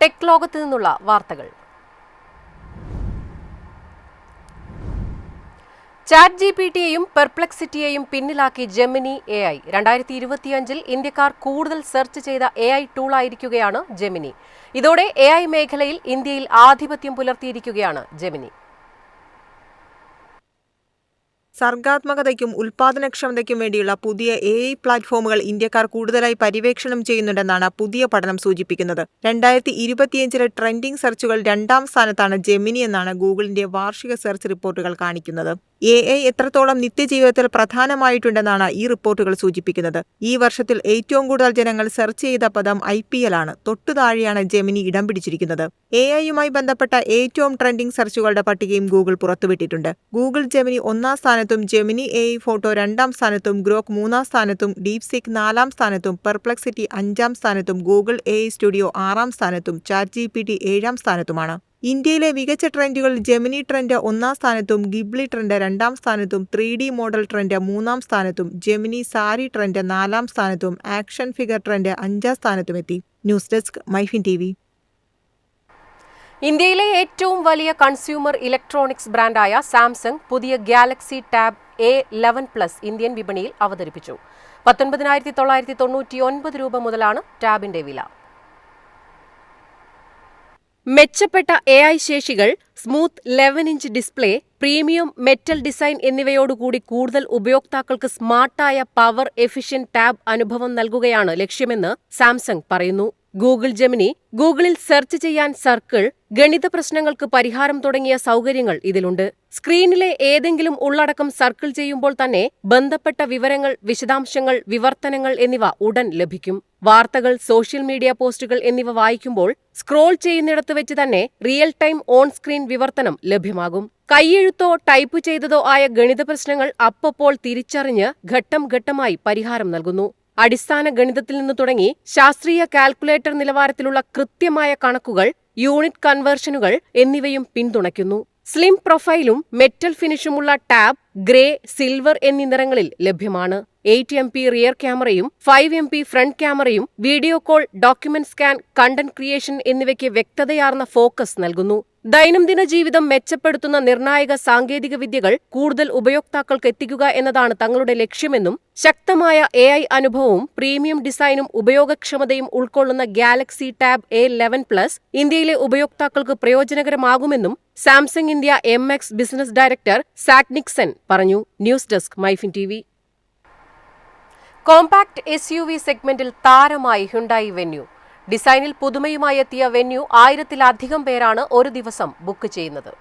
Tech ലോകത്ത് നിന്നുള്ള വാർത്തകൾ. ചാറ്റ് ജി പി ടിയെയും പെർപ്ലക്സിറ്റിയെയും പിന്നിലാക്കി ജെമിനി എ ഐ. രണ്ടായിരത്തി ഇരുപത്തിയഞ്ചിൽ ഇന്ത്യക്കാർ കൂടുതൽ സെർച്ച് ചെയ്ത എ ഐ ടൂളായിരിക്കുകയാണ് ജെമിനി. ഇതോടെ എ ഐ മേഖലയിൽ ഇന്ത്യയിൽ ആധിപത്യം പുലർത്തിയിരിക്കുകയാണ് ജെമിനി. സർഗാത്മകതയ്ക്കും ഉൽപാദനക്ഷമതയ്ക്കും വേണ്ടിയുള്ള പുതിയ എ ഐ പ്ലാറ്റ്ഫോമുകൾ ഇന്ത്യക്കാർ കൂടുതലായി പര്യവേക്ഷണം ചെയ്യുന്നുണ്ടെന്നാണ് പുതിയ പഠനം സൂചിപ്പിക്കുന്നത്. രണ്ടായിരത്തി ഇരുപത്തിയഞ്ചിലെ ട്രെൻഡിംഗ് സെർച്ചുകൾ രണ്ടാം സ്ഥാനത്താണ് ജെമിനി എന്നാണ് ഗൂഗിളിന്റെ വാർഷിക സെർച്ച് റിപ്പോർട്ടുകൾ കാണിക്കുന്നത്. എ ഐ എത്രത്തോളം നിത്യജീവിതത്തിൽ പ്രധാനമായിട്ടുണ്ടെന്നാണ് ഈ റിപ്പോർട്ടുകൾ സൂചിപ്പിക്കുന്നത്. ഈ വർഷത്തിൽ ഏറ്റവും കൂടുതൽ ജനങ്ങൾ സെർച്ച് ചെയ്ത പദം ഐ പി എൽ ആണ്. തൊട്ടു താഴെയാണ് ജെമിനി ഇടം പിടിച്ചിരിക്കുന്നത്. എ ഐയുമായി ബന്ധപ്പെട്ട ഏറ്റവും ട്രെൻഡിംഗ് സെർച്ചുകളുടെ പട്ടികയും ഗൂഗിൾ പുറത്തുവിട്ടിട്ടുണ്ട്. ഗൂഗിൾ ജെമിനി ഒന്നാം സ്ഥാനത്തും ജെമിനി എ ഐ ഫോട്ടോ രണ്ടാം സ്ഥാനത്തും ഗ്രോക്ക് മൂന്നാം സ്ഥാനത്തും ഡീപ് സിക് നാലാം സ്ഥാനത്തും പെർപ്ലക്സിറ്റി അഞ്ചാം സ്ഥാനത്തും ഗൂഗിൾ എ സ്റ്റുഡിയോ ആറാം സ്ഥാനത്തും ചാറ്റ് ജി പി ടി ഏഴാം സ്ഥാനത്തുമാണ്. ഇന്ത്യയിലെ മികച്ച ട്രെൻഡുകൾ ജെമിനി ട്രെൻഡ് ഒന്നാം സ്ഥാനത്തും ഗിബ്ലി ട്രെൻഡ് രണ്ടാം സ്ഥാനത്തും ത്രീ ഡി മോഡൽ ട്രെൻഡ് മൂന്നാം സ്ഥാനത്തും ജെമിനി സാരി ട്രെൻഡ് നാലാം സ്ഥാനത്തും ആക്ഷൻ ഫിഗർ ട്രെൻഡ് അഞ്ചാം സ്ഥാനത്തും എത്തി. News desk MyFin T V. ഇന്ത്യയിലെ ഏറ്റവും വലിയ കൺസ്യൂമർ ഇലക്ട്രോണിക്സ് ബ്രാൻഡായ സാംസങ് പുതിയ Galaxy Tab A eleven plus Indian വിപണിയിൽ അവതരിപ്പിച്ചു. പത്തൊൻപതിനായിരത്തി തൊള്ളായിരത്തി തൊണ്ണൂറ്റി ഒൻപത് രൂപ മുതലാണ് ടാബിന്റെ വില. മെച്ചപ്പെട്ട A I ശേഷികൾ smooth eleven inch display premium metal design എന്നിവയോടുകൂടി കൂടുതൽ ഉപയോക്താക്കൾക്ക് സ്മാർട്ടായ പവർ എഫിഷ്യന്റ് ടാബ് അനുഭവം നൽകുകയാണ് ലക്ഷ്യമെന്ന് സാംസങ് പറയുന്നു. ഗൂഗിൾ ജെമിനി ഗൂഗിളിൽ സെർച്ച് ചെയ്യാൻ സർക്കിൾ ഗണിത പ്രശ്നങ്ങൾക്ക് പരിഹാരം തുടങ്ങിയ സൗകര്യങ്ങൾ ഇതിലുണ്ട്. സ്ക്രീനിലെ ഏതെങ്കിലും ഉള്ളടക്കം സർക്കിൾ ചെയ്യുമ്പോൾ തന്നെ ബന്ധപ്പെട്ട വിവരങ്ങൾ വിശദാംശങ്ങൾ വിവർത്തനങ്ങൾ എന്നിവ ഉടൻ ലഭിക്കും. വാർത്തകൾ സോഷ്യൽ മീഡിയ പോസ്റ്റുകൾ എന്നിവ വായിക്കുമ്പോൾ സ്ക്രോൾ ചെയ്യുന്നിടത്ത് വെച്ച് തന്നെ റിയൽ ടൈം ഓൺ സ്ക്രീൻ വിവർത്തനം ലഭ്യമാകും. കൈയെഴുത്തോ ടൈപ്പ് ചെയ്തതോ ആയ ഗണിത പ്രശ്നങ്ങൾ അപ്പപ്പോൾ തിരിച്ചറിഞ്ഞ് ഘട്ടം ഘട്ടമായി പരിഹാരം നൽകുന്നു. അടിസ്ഥാന ഗണിതത്തിൽ നിന്ന് തുടങ്ങി ശാസ്ത്രീയ കാൽക്കുലേറ്റർ നിലവാരത്തിലുള്ള കൃത്യമായ കണക്കുകൾ യൂണിറ്റ് കൺവേർഷനുകൾ എന്നിവയും പിന്തുണയ്ക്കുന്നു. സ്ലിം പ്രൊഫൈലും മെറ്റൽ ഫിനിഷുമുള്ള ടാബ് ഗ്രേ സിൽവർ എന്നീ നിറങ്ങളിൽ ലഭ്യമാണ്. എയ്റ്റ് എം പി റിയർ ക്യാമറയും ഫൈവ് എം പി ഫ്രണ്ട് ക്യാമറയും video call document scan content creation എന്നിവയ്ക്ക് വ്യക്തതയാർന്ന ഫോക്കസ് നൽകുന്നു. ദൈനംദിന ജീവിതം മെച്ചപ്പെടുത്തുന്ന നിർണായക സാങ്കേതിക വിദ്യകൾ കൂടുതൽ ഉപയോക്താക്കൾക്ക് എത്തിക്കുക എന്നതാണ് തങ്ങളുടെ ലക്ഷ്യമെന്നും ശക്തമായ എ ഐ അനുഭവവും പ്രീമിയം ഡിസൈനും ഉപയോഗക്ഷമതയും ഉൾക്കൊള്ളുന്ന Galaxy Tab A eleven plus ഇന്ത്യയിലെ ഉപയോക്താക്കൾക്ക് പ്രയോജനകരമാകുമെന്നും Samsung India M X business director സാറ്റ്നിക്സൺ Nixon പറഞ്ഞു news desk MyFin T V. Compact S U V സെഗ്മെന്റിൽ താരമായി ഹുണ്ടായി വെന്യൂ. ഡിസൈനിൽ പുതുമയുമായി എത്തിയ വെന്യൂ ആയിരത്തിലധികം പേരാണ് ഒരു ദിവസം ബുക്ക് ചെയ്യുന്നത്.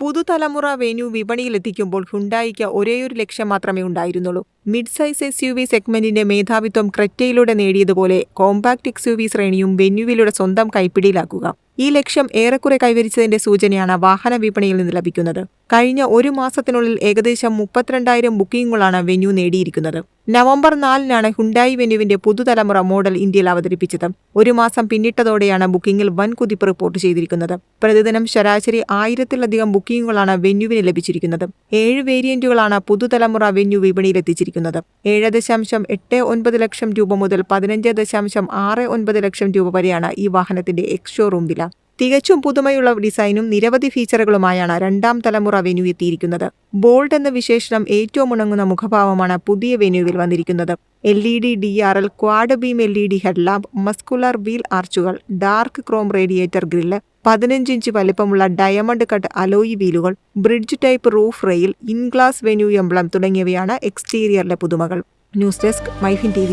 പുതുതലമുറ വെന്യൂ വിപണിയിലെത്തിക്കുമ്പോൾ ഹുണ്ടായിക്ക് ഒരേയൊരു ലക്ഷ്യം മാത്രമേ ഉണ്ടായിരുന്നുള്ളൂ. Mid size S U V സെഗ്മെന്റിന്റെ മേധാവിത്വം ക്രെറ്റയിലൂടെ നേടിയതുപോലെ കോമ്പാക്ട് എക്സ് യു വി ശ്രേണിയും വെന്യുവിലൂടെ സ്വന്തം കൈപ്പിടിയിലാക്കുക. ഈ ലക്ഷ്യം ഏറെക്കുറെ കൈവരിച്ചതിന്റെ സൂചനയാണ് വാഹന വിപണിയിൽ നിന്ന് ലഭിക്കുന്നത്. കഴിഞ്ഞ ഒരു മാസത്തിനുള്ളിൽ ഏകദേശം മുപ്പത്തിരണ്ടായിരം ബുക്കിംഗുകളാണ് വെന്യൂ നേടിയിരിക്കുന്നത്. നവംബർ നാലിനാണ് ഹുണ്ടായി വെന്യുവിന്റെ പുതുതലമുറ മോഡൽ ഇന്ത്യയിൽ അവതരിപ്പിച്ചത്. ഒരു മാസം പിന്നിട്ടതോടെയാണ് ബുക്കിംഗിൽ വൻ കുതിപ്പ് റിപ്പോർട്ട് ചെയ്തിരിക്കുന്നത്. പ്രതിദിനം ശരാശരി ആയിരത്തിലധികം ബുക്കിംഗുകളാണ് വെന്യുവിന് ലഭിച്ചിരിക്കുന്നത്. ഏഴ് വേരിയന്റുകളാണ് പുതുതലമുറ വെന്യു വിപണിയിൽ എത്തിച്ചിരിക്കുന്നത് ഏഴ് ദശാംശം എട്ട് ഒൻപത് ലക്ഷം രൂപ മുതൽ പതിനഞ്ച് ദശാംശം ആറ് ഒൻപത് ലക്ഷം രൂപ വരെയാണ് ഈ വാഹനത്തിന്റെ എക്സ് ഷോറൂം വില. തികച്ചും പുതുമയുള്ള ഡിസൈനും നിരവധി ഫീച്ചറുകളുമായാണ് രണ്ടാം തലമുറ വെന്യൂ എത്തിയിരിക്കുന്നത്. ബോൾഡ് എന്ന വിശേഷണം ഏറ്റവും ഉണങ്ങുന്ന മുഖഭാവമാണ് പുതിയ വെന്യൂവിൽ വന്നിരിക്കുന്നത്. L E D D R L quad beam L E D headlamp muscular wheel ആർച്ചുകൾ dark chrome radiator grille പതിനഞ്ച് ഇഞ്ച് വലിപ്പമുള്ള diamond cut alloy വീലുകൾ bridge type roof rail in glass Venue emblem തുടങ്ങിയവയാണ് എക്സ്റ്റീരിയറിലെ പുതുമകൾ. News desk MyFin T